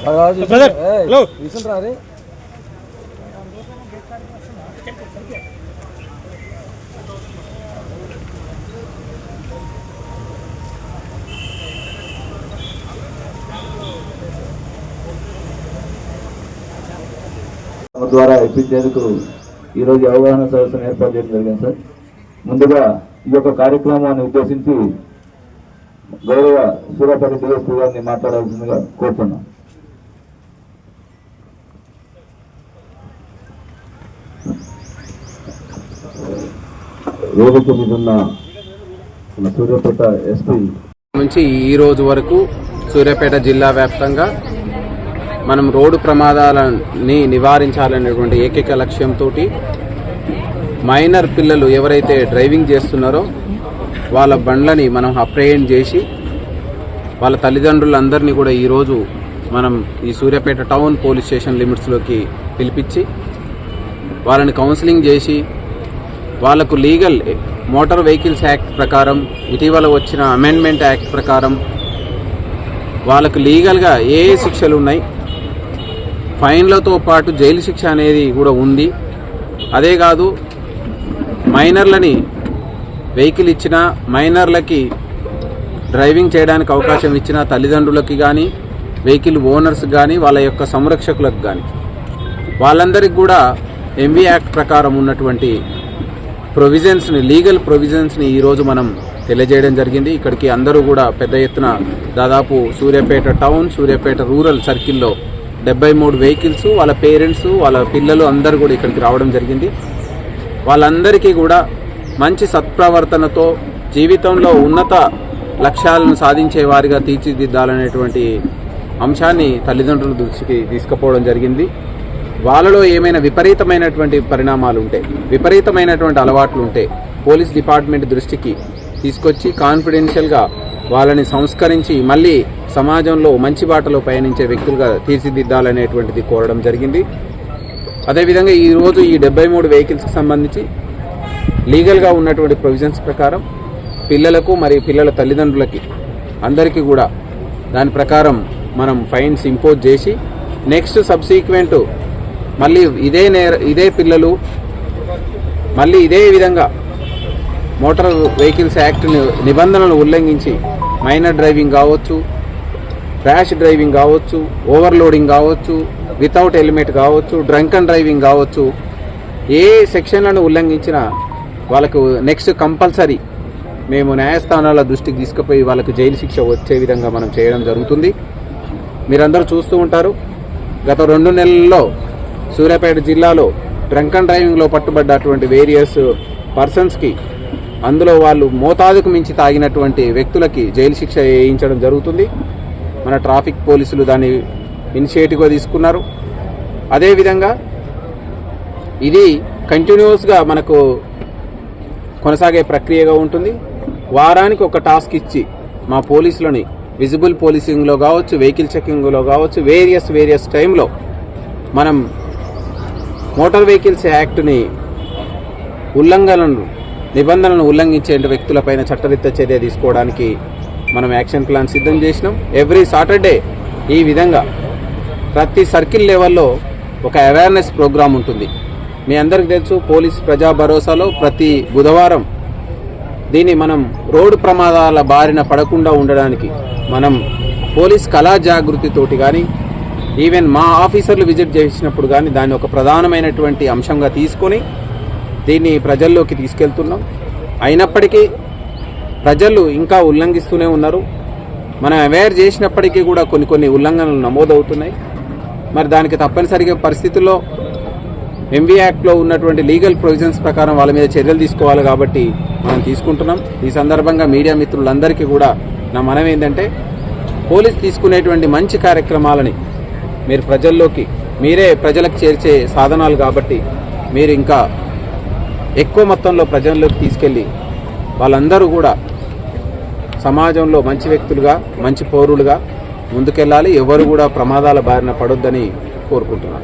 Brother hello ద్వారా ఇప్పించేందుకు ఈరోజు అవగాహన సదస్సును ఏర్పాటు చేయడం జరిగింది సార్. ముందుగా ఈ యొక్క కార్యక్రమాన్ని ఉద్దేశించి గౌరవ సూర్యాపేట డిఎస్పీ గారిని మాట్లాడాల్సిందిగా కోరుతున్నాం. వేదిక మీద ఉన్న మన సూర్యాపేట ఎస్పీ. నుంచి ఈ రోజు వరకు సూర్యాపేట జిల్లా వ్యాప్తంగా మనం రోడ్డు ప్రమాదాలని నివారించాలనేటువంటి ఏకైక లక్ష్యంతో మైనర్ పిల్లలు ఎవరైతే డ్రైవింగ్ చేస్తున్నారో వాళ్ళ బండ్లని మనం అప్రయన్ చేసి వాళ్ళ తల్లిదండ్రులందరినీ కూడా ఈరోజు మనం ఈ సూర్యాపేట టౌన్ పోలీస్ స్టేషన్ లిమిట్స్లోకి పిలిపించి వాళ్ళని కౌన్సిలింగ్ చేసి వాళ్ళకు లీగల్ మోటార్ వెహికల్స్ యాక్ట్ ప్రకారం ఇటీవల వచ్చిన అమెండ్మెంట్ యాక్ట్ ప్రకారం వాళ్ళకు లీగల్గా ఏ ఏ శిక్షలు ఉన్నాయి ఫైన్లతో పాటు జైలు శిక్ష అనేది కూడా ఉంది. అదే కాదు మైనర్లని వెహికల్ ఇచ్చిన మైనర్లకి డ్రైవింగ్ చేయడానికి అవకాశం ఇచ్చిన తల్లిదండ్రులకి కానీ వెహికల్ ఓనర్స్ కానీ వాళ్ళ యొక్క సంరక్షకులకు కానీ వాళ్ళందరికీ కూడా ఎంవీ యాక్ట్ ప్రకారం ఉన్నటువంటి ప్రొవిజన్స్ని లీగల్ ప్రొవిజన్స్ని ఈరోజు మనం తెలియజేయడం జరిగింది. ఇక్కడికి అందరూ కూడా పెద్ద ఎత్తున దాదాపు సూర్యాపేట టౌన్ సూర్యాపేట రూరల్ సర్కిల్లో డెబ్బై మూడు వెహికల్స్ వాళ్ళ పేరెంట్స్ వాళ్ళ పిల్లలు అందరూ కూడా ఇక్కడికి రావడం జరిగింది. వాళ్ళందరికీ కూడా మంచి సత్ప్రవర్తనతో జీవితంలో ఉన్నత లక్ష్యాలను సాధించే వారిగా తీర్చిదిద్దాలనేటువంటి అంశాన్ని తల్లిదండ్రుల దృష్టికి తీసుకుపోవడం జరిగింది. వాళ్ళలో ఏమైనా విపరీతమైనటువంటి పరిణామాలు ఉంటే విపరీతమైనటువంటి అలవాట్లు ఉంటే పోలీస్ డిపార్ట్మెంట్ దృష్టికి తీసుకొచ్చి కాన్ఫిడెన్షియల్గా వాళ్ళని సంస్కరించి మళ్ళీ సమాజంలో మంచి బాటలో పయనించే వ్యక్తులుగా తీర్చిదిద్దాలనేటువంటిది కోరడం జరిగింది. అదేవిధంగా ఈరోజు ఈ డెబ్బై మూడు వెహికల్స్కి సంబంధించి లీగల్గా ఉన్నటువంటి ప్రొవిజన్స్ ప్రకారం పిల్లలకు మరియు పిల్లల తల్లిదండ్రులకి అందరికీ కూడా దాని ప్రకారం మనం ఫైన్స్ ఇంపోజ్ చేసి నెక్స్ట్ సబ్సీక్వెంట్ మళ్ళీ ఇదే నేర ఇదే పిల్లలు మళ్ళీ ఇదే విధంగా మోటార్ వెహికల్స్ యాక్ట్ నిబంధనలు ఉల్లంఘించి మైనర్ డ్రైవింగ్ కావచ్చు ర్యాష్ డ్రైవింగ్ కావచ్చు ఓవర్లోడింగ్ కావచ్చు వితౌట్ హెల్మెట్ కావచ్చు డ్రంక్ అండ్ డ్రైవింగ్ కావచ్చు ఏ సెక్షన్లను ఉల్లంఘించినా వాళ్ళకు నెక్స్ట్ కంపల్సరీ మేము న్యాయస్థానాల దృష్టికి తీసుకుపోయి వాళ్ళకు జైలు శిక్ష వచ్చే విధంగా మనం చేయడం జరుగుతుంది. మీరందరూ చూస్తూ ఉంటారు. గత రెండు నెలల్లో సూర్యాపేట జిల్లాలో డ్రంక్ అండ్ డ్రైవింగ్లో పట్టుబడ్డటువంటి వేరియస్ పర్సన్స్కి అందులో వాళ్ళు మోతాదుకు మించి తాగినటువంటి వ్యక్తులకి జైలు శిక్ష వేయించడం జరుగుతుంది. మన ట్రాఫిక్ పోలీసులు దాన్ని ఇనిషియేటివ్గా తీసుకున్నారు. అదేవిధంగా ఇది కంటిన్యూస్గా మనకు కొనసాగే ప్రక్రియగా ఉంటుంది. వారానికి ఒక టాస్క్ ఇచ్చి మా పోలీసులని విజిబుల్ పోలీసింగ్లో కావచ్చు వెహికల్ చెకింగ్లో కావచ్చు వేరియస్ వేరియస్ టైంలో మనం మోటార్ వెహికల్స్ యాక్ట్ని ఉల్లంఘనను నిబంధనలను ఉల్లంఘించే వ్యక్తులపైన చట్టరీత్యా చర్య తీసుకోవడానికి మనం యాక్షన్ ప్లాన్ సిద్ధం చేసినాం. ఎవ్రీ సాటర్డే ఈ విధంగా ప్రతి సర్కిల్ లెవెల్లో ఒక అవేర్నెస్ ప్రోగ్రాం ఉంటుంది. మీ అందరికీ తెలుసు పోలీస్ ప్రజా భరోసాలో ప్రతి బుధవారం దీన్ని మనం రోడ్డు ప్రమాదాల బారిన పడకుండా ఉండడానికి మనం పోలీస్ కళా జాగృతితోటి కానీ ఈవెన్ మా ఆఫీసర్లు విజిట్ చేసినప్పుడు కానీ దాన్ని ఒక ప్రధానమైనటువంటి అంశంగా తీసుకొని దీన్ని ప్రజల్లోకి తీసుకెళ్తున్నాం. అయినప్పటికీ ప్రజలు ఇంకా ఉల్లంఘిస్తూనే ఉన్నారు. మనం అవేర్ చేసినప్పటికీ కూడా కొన్ని కొన్ని ఉల్లంఘనలు నమోదవుతున్నాయి. మరి దానికి తప్పనిసరిగా పరిస్థితుల్లో ఎంవీ యాక్ట్లో ఉన్నటువంటి లీగల్ ప్రొవిజన్స్ ప్రకారం వాళ్ళ మీద చర్యలు తీసుకోవాలి కాబట్టి మనం తీసుకుంటున్నాం. ఈ సందర్భంగా మీడియా మిత్రులందరికీ కూడా నా మనం ఏంటంటే పోలీస్ తీసుకునేటువంటి మంచి కార్యక్రమాలని మీరు ప్రజల్లోకి మీరే ప్రజలకు చేర్చే సాధనాలు కాబట్టి మీరు ఇంకా ఎక్కువ మొత్తంలో ప్రజల్లోకి తీసుకెళ్ళి వాళ్ళందరూ కూడా సమాజంలో మంచి వ్యక్తులుగా మంచి పౌరులుగా ముందుకెళ్ళాలి. ఎవరు కూడా ప్రమాదాల బారిన పడొద్దని కోరుకుంటున్నాను.